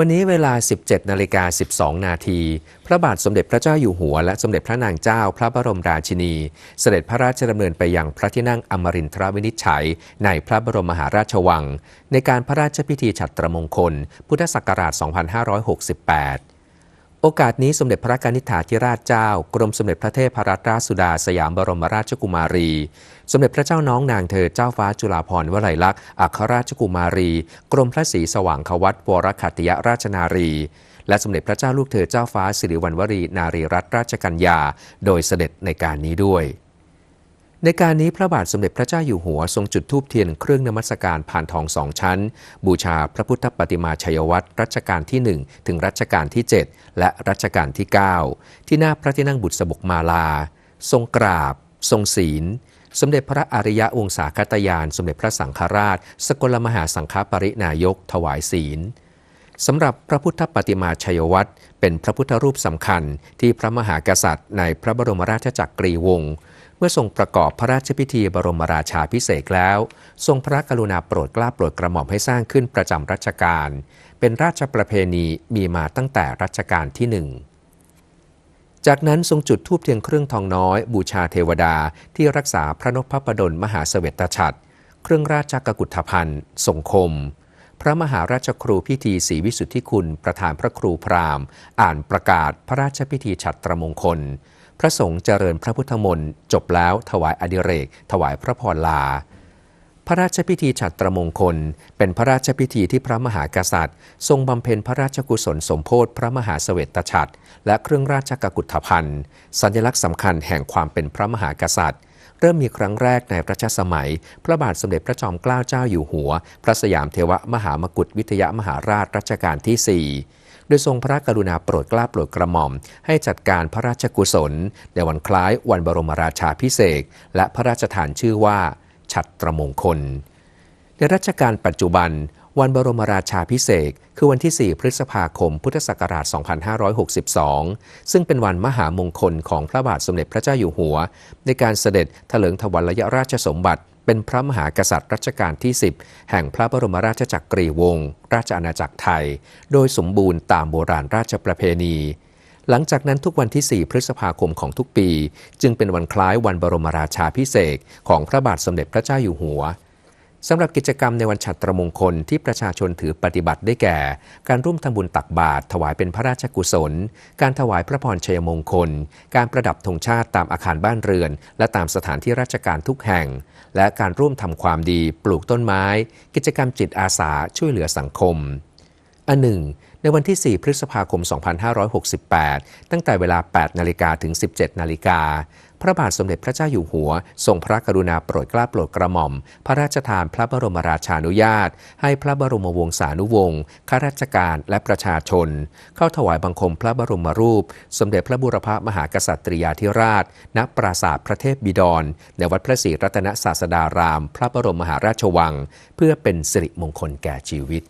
วันนี้เวลา 17นาฬิกา12 นาที พระบาทสมเด็จพระเจ้าอยู่หัว และสมเด็จพระนางเจ้าพระบรมราชินี เสด็จพระราชดำเนินไปยังพระที่นั่งอมรินทรวินิจฉัย ในพระบรมมหาราชวัง ในการพระราชพิธีฉัตรมงคล พุทธศักราช 2568 โอกาสนี้สมเด็จพระกนิษฐาธิราชเจ้า กรมสมเด็จพระเทพรัตนราชสุดาสยามบรมราชกุมารี สมเด็จพระเจ้าน้องนางเธอเจ้าฟ้าจุฬาภรณ์วลัยลักษณ์อัครราชกุมารี กรมพระศรีสว่างควัตวรขัตติยราชนารี และสมเด็จพระเจ้าลูกเธอเจ้าฟ้าสิริวัณวรีนารีรัตนราชกัญญา โดยเสด็จในการนี้ด้วย ในการนี้พระบาทสมเด็จพระเจ้าอยู่หัวทรงจุดธูปเทียนเครื่องนมัสการผ่านทองสองชั้น บูชาพระพุทธปฏิมาชัยวัตรรัชกาลที่ 1 ถึงรัชกาลที่ 7 และรัชกาลที่ 9 ที่หน้าพระที่นั่งบุตรสบกมาลา ทรงกราบ ทรงศีล สมเด็จพระอริยะวงศาคตยาน สมเด็จพระสังฆราช สกลมหาสังฆปรินายก ถวายศีลสำหรับพระพุทธปฏิมาชัยวัตรเป็นพระพุทธรูปสำคัญที่พระมหากษัตริย์ในพระบรมราชจักรีวงศ์ เมื่อทรงประกอบพระราชพิธีบรมราชาพิเศษแล้ว ทรงพระกรุณาโปรดกล้าโปรดกระหม่อมให้สร้างขึ้นประจำรัชกาลเป็นราชประเพณีมีมาตั้งแต่รัชกาลที่หนึ่งจากนั้นทรงจุดธูปเทียนเครื่องทองน้อย บูชาเทวดาที่รักษาพระนพพดลมหาเสวตฉัตรเครื่องราชกกุฏธภัณฑ์ทรงคม พระมหาราชครูพิธีศรีวิสุทธิคุณ ประธานพระครูพราหมณ์ อ่านประกาศพระราชพิธีฉัตรมงคล พระสงฆ์เจริญพระพุทธมนต์จบแล้วถวายอดิเรก ถวายพระพรลา พระราชพิธีฉัตรมงคล เป็นพระราชพิธีที่พระมหากษัตริย์ ทรงบำเพ็ญพระราชกุศลสมโพธิพระมหาเสวตฉัตรและเครื่องราชกกุฏภัณฑ์สัญลักษณ์สำคัญแห่งความเป็นพระมหากษัตริย์เริ่มมีครั้งแรกในรัชสมัย พระบาทสมเด็จพระจอมเกล้าเจ้าอยู่หัว พระสยามเทวมหามกุฏวิทยามหาราชรัชกาลที่ 4 โดยทรงพระกรุณาโปรดเกล้าโปรดกระหม่อม ให้จัดการพระราชกุศล ในวันคล้ายวันบรมราชาพิเศษและพระราชทานชื่อว่า ฉัตรมงคล ในรัชกาลปัจจุบัน วันบรมราชาพิเศษคือวันที่ 4 พฤษภาคม พุทธศักราช 2562 ซึ่งเป็นวันมหามงคลของพระบาทสมเด็จพระเจ้าอยู่หัว ในการเสด็จถลิงถวัลยราชสมบัติ เป็นพระมหากษัตริย์รัชกาลที่ 10 แห่งพระบรมราชจักรีวงศ์ราชอาณาจักรไทย โดยสมบูรณ์ตามโบราณราชประเพณีหลังจากนั้นทุกวันที่ 4 พฤษภาคมของทุกปี จึงเป็นวันคล้ายวันบรมราชาพิเศษของพระบาทสมเด็จพระเจ้าอยู่หัว สำหรับกิจกรรมในวันฉัตรมงคลที่ประชาชนถือปฏิบัติได้แก่ การร่วมทำบุญตักบาตรถวายเป็นพระราชกุศล การถวายพระพรชัยมงคล การประดับธงชาติตามอาคารบ้านเรือน และตามสถานที่ราชการทุกแห่ง และการร่วมทำความดีปลูกต้นไม้ กิจกรรมจิตอาสาช่วยเหลือสังคม อันหนึ่ง ในวันที่ 4 พฤษภาคม 2568 ตั้งแต่เวลา 8 นาฬิกาถึง 17 นาฬิกา พระบาทสมเด็จพระเจ้าอยู่หัว ทรงพระกรุณาโปรดเกล้าโปรดกระหม่อม พระราชทานพระบรมราชานุญาต ให้พระบรมวงศานุวงศ์ข้าราชการและประชาชน เข้าถวายบังคมพระบรมรูป สมเด็จพระบุรพมหากษัตริยาธิราช ณ ปราสาทพระเทพบิดร ในวัดพระศรีรัตนศาสดาราม พระบรมมหาราชวัง เพื่อเป็นสิริมงคลแก่ชีวิต